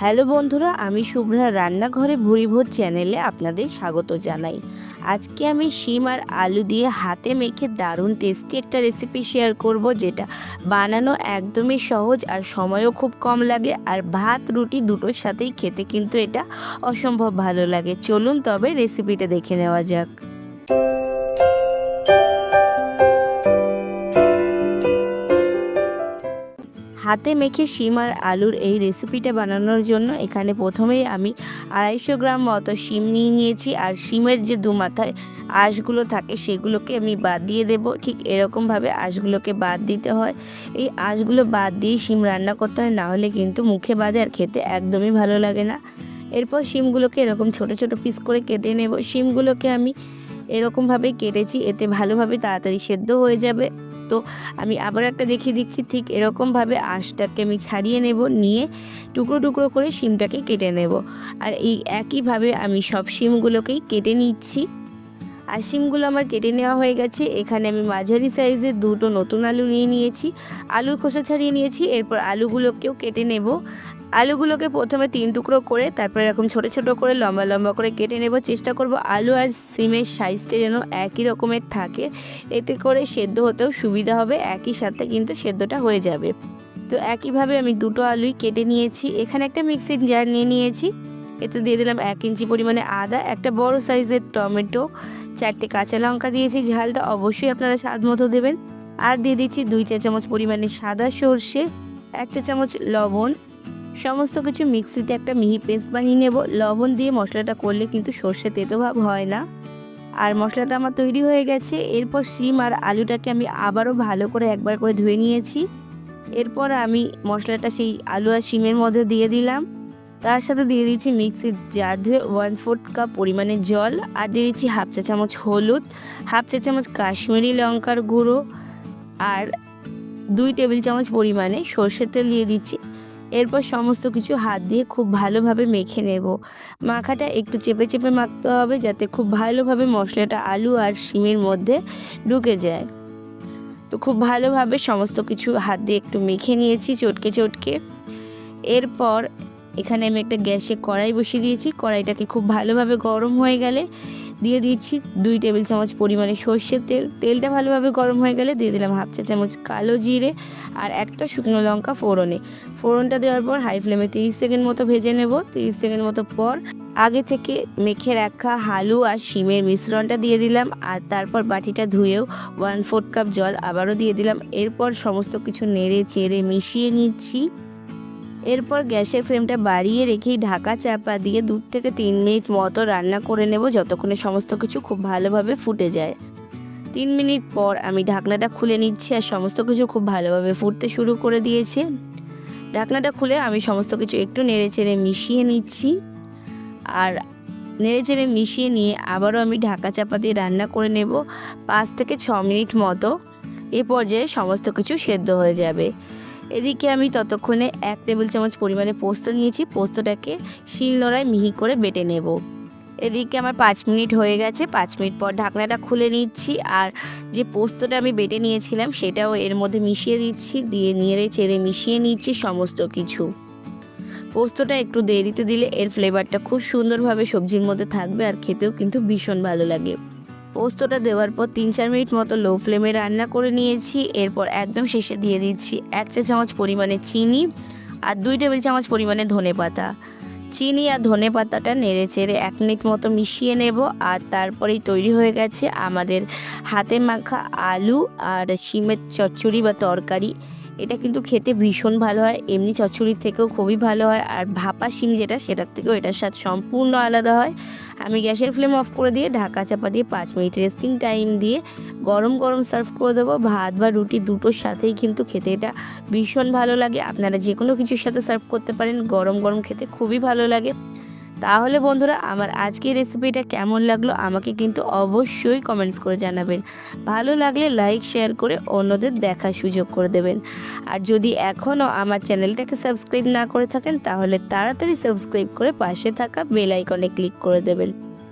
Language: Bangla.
হ্যালো বন্ধুরা, আমি শুভ্রা রান্নাঘরে ভুরিভোজ চ্যানেলে আপনাদের স্বাগত জানাই। আজকে আমি শিম আর আলু দিয়ে হাতে মেখে দারুণ টেস্টি একটা রেসিপি শেয়ার করব যেটা বানানো একদমই সহজ আর সময়ও খুব কম লাগে আর ভাত, রুটি দুটোর সাথেই খেতে কিন্তু এটা অসম্ভব ভালো লাগে। চলুন তবে রেসিপিটা দেখে নেওয়া যাক। হাতে মেখে শিম আর আলুর এই রেসিপিটা বানানোর জন্য এখানে প্রথমেই আমি আড়াইশো গ্রাম মতো শিম নিয়ে নিয়েছি। আর শিমের যে দু মাথায় আঁশগুলো থাকে সেগুলোকে আমি বাদ দিয়ে দেব। ঠিক এরকমভাবে আঁশগুলোকে বাদ দিতে হয়। এই আঁশগুলো বাদ দিয়ে শিম রান্না করতে হয়, না হলে কিন্তু মুখে বাদে আর খেতে একদমই ভালো লাগে না। এরপর শিমগুলোকে এরকম ছোট ছোট পিস করে কেটে নেব। শিমগুলোকে আমি এরকমভাবেই কেটেছি, এতে ভালোভাবে তাড়াতাড়ি সেদ্ধ হয়ে যাবে। তো আমি আবার একটা দেখিয়ে দিচ্ছি, ঠিক এরকমভাবে আঁশটাকে আমি ছাড়িয়ে নেব, নিয়ে টুকরো টুকরো করে শিমটাকে কেটে নেব। আর এই একইভাবে আমি সব শিমগুলোকেই কেটে নিচ্ছি। আর শিমগুলো আমার কেটে নেওয়া হয়ে গেছে। এখানে আমি মাঝারি সাইজের দুটো নতুন আলু নিয়ে নিয়েছি। আলুর খোসা ছাড়িয়ে নিয়েছি, এরপর আলুগুলোকেও কেটে নেব। আলুগুলোকে প্রথমে তিন টুকরো করে, তারপর এরকম ছোট ছোট করে, লম্বা লম্বা করে কেটে নেব। চেষ্টা করব আলু আর সিমের সাইজটা যেন একই রকমের থাকে। এতে করে সেদ্ধ হতেও সুবিধা হবে, একই সাথে কিন্তু সেদ্ধটা হয়ে যাবে। তো একইভাবে আমি দুটো আলুই কেটে নিয়েছি। এখানে একটা মিক্সিং জার নিয়ে নিয়েছি। এতে দিয়ে দিলাম এক ইঞ্চি পরিমাণে আদা, একটা বড় সাইজের টমেটো চারটে কাঁচা লঙ্কা দিয়েছি, ঝালটা অবশ্যই আপনারা স্বাদ মতো দেবেন। আর দিয়ে দিচ্ছি দুই চা চামচ পরিমাণে সাদা সর্ষে, এক চা চামচ লবণ। সমস্ত কিছু মিক্সিতে একটা মিহি পেস্ট বানিয়ে নেব। লবণ দিয়ে মশলাটা করলে কিন্তু সর্ষে তেতো ভাব হয় না। আর মশলাটা আমার তৈরি হয়ে গেছে। এরপর শিম আর আলুটাকে আমি আবারও ভালো করে একবার করে ধুয়ে নিয়েছি। এরপর আমি মশলাটা সেই আলু আর শিমের মধ্যে দিয়ে দিলাম। তার সাথে দিয়ে দিচ্ছি মিক্সির জার ধুয়ে ওয়ান ফোর্থ কাপ পরিমাণে জল আর দিয়ে দিচ্ছি হাফ চা চামচ হলুদ হাফ চা চামচ কাশ্মীরি লঙ্কার গুঁড়ো আর দুই টেবিল চামচ পরিমাণে সর্ষের তেল দিয়ে দিচ্ছি। এরপর সমস্ত কিছু হাত দিয়ে খুব ভালোভাবে মেখে নেব। মাখাটা একটু চেপে চেপে মাখতে হবে যাতে খুব ভালোভাবে মশলাটা আলু আর শিমের মধ্যে ঢুকে যায়। তো খুব ভালোভাবে সমস্ত কিছু হাত দিয়ে একটু মেখে নিয়েছি চটকে চটকে। এরপর এখানে আমি একটা গ্যাসে কড়াই বসিয়ে দিয়েছি। কড়াইটাকে খুব ভালোভাবে গরম হয়ে গেলে দিয়ে দিচ্ছি দুই টেবিল চামচ পরিমাণে সর্ষের তেল। তেলটা ভালোভাবে গরম হয়ে গেলে দিয়ে দিলাম হাফ চা চামচ কালো জিরে আর একটা শুকনো লঙ্কা ফোড়নে। ফোড়নটা দেওয়ার পর হাই ফ্লেমে তিরিশ সেকেন্ড মতো ভেজে নেব। তিরিশ সেকেন্ড মতো পর আগে থেকে মেখে রাখা হালু আর শিমের মিশ্রণটা দিয়ে দিলাম আর তারপর বাটিটা ধুয়েও ওয়ান ফোর্থ কাপ জল আবারও দিয়ে দিলাম। এরপর সমস্ত কিছু নেড়ে চেড়ে মিশিয়ে নিচ্ছি। এরপর গ্যাসের ফ্লেমটা বাড়িয়ে রেখেই ঢাকা চাপা দিয়ে দু থেকে তিন মিনিট মতো রান্না করে নেব যতক্ষণে সমস্ত কিছু খুব ভালোভাবে ফুটে যায়। তিন মিনিট পর আমি ঢাকনাটা খুলে নিচ্ছি আর সমস্ত কিছু খুব ভালোভাবে ফুটতে শুরু করে দিয়েছে। ঢাকনাটা খুলে আমি সমস্ত কিছু একটু নেড়ে চেড়ে মিশিয়ে নিচ্ছি। আর নেড়ে চেড়ে মিশিয়ে নিয়ে আবারও আমি ঢাকা চাপা দিয়ে রান্না করে নেব পাঁচ থেকে ছ মিনিট মতো। এ পর্যায়ে সমস্ত কিছু সেদ্ধ হয়ে যাবে। এদিকে আমি ততক্ষণে এক টেবিল চামচ পরিমাণে পোস্ত নিয়েছি, পোস্তটাকে শিল নোড়ায় মিহি করে বেটে নেব। এদিকে আমার পাঁচ মিনিট হয়ে গেছে, পাঁচ মিনিট পর ঢাকনাটা খুলে নিচ্ছি আর যে পোস্তটা আমি বেটে নিয়েছিলাম সেটাও এর মধ্যে মিশিয়ে দিচ্ছি, দিয়ে নিয়ে চেড়ে মিশিয়ে নিচ্ছি সমস্ত কিছু। পোস্তটা একটু দেরিতে দিলে এর ফ্লেভারটা খুব সুন্দরভাবে সবজির মধ্যে থাকবে আর খেতেও কিন্তু ভীষণ ভালো লাগে। পোস্তটা দেওয়ার পর তিন চার মিনিট মতো লো ফ্লেমে রান্না করে নিয়েছি। এরপর একদম শেষে দিয়ে দিচ্ছি এক চা চামচ পরিমাণে চিনি আর দুই টেবিল চামচ পরিমাণে ধনে পাতা। চিনি আর ধনে পাতাটা নেড়ে চেড়ে এক মিনিট মতো মিশিয়ে নেব আর তারপরেই তৈরি হয়ে গেছে আমাদের হাতে মাখা আলু আর শিমের চচ্চড়ি বা তরকারি। এটা কিন্তু খেতে ভীষণ ভালো হয়। এমনি চচ্চড়ির থেকেও খুবই ভালো হয়। আর ভাপা শিম যেটা, সেটার থেকেও এটার স্বাদ সম্পূর্ণ আলাদা হয়। আমি গ্যাসের ফ্লেম অফ করে দিয়ে ঢাকা চাপা দিয়ে পাঁচ মিনিট রেস্টিং টাইম দিয়ে গরম গরম সার্ভ করে দেবো। ভাত বা রুটি দুটোর সাথেই কিন্তু খেতে এটা ভীষণ ভালো লাগে। আপনারা যে কোনো কিছুর সাথে সার্ভ করতে পারেন। গরম গরম খেতে খুবই ভালো লাগে। তাহলে বন্ধুরা আমার আজকের রেসিপিটা কেমন লাগল আমাকে কিন্তু অবশ্যই কমেন্টস করে জানাবেন। ভালো লাগলে লাইক শেয়ার করে অন্যদের দেখার সুযোগ করে দেবেন। আর যদি এখনও আমার চ্যানেলটাকে সাবস্ক্রাইব না করে থাকেন তাহলে তাড়াতাড়ি সাবস্ক্রাইব করে পাশে থাকা বেল আইকনে ক্লিক করে দেবেন।